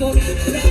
สุด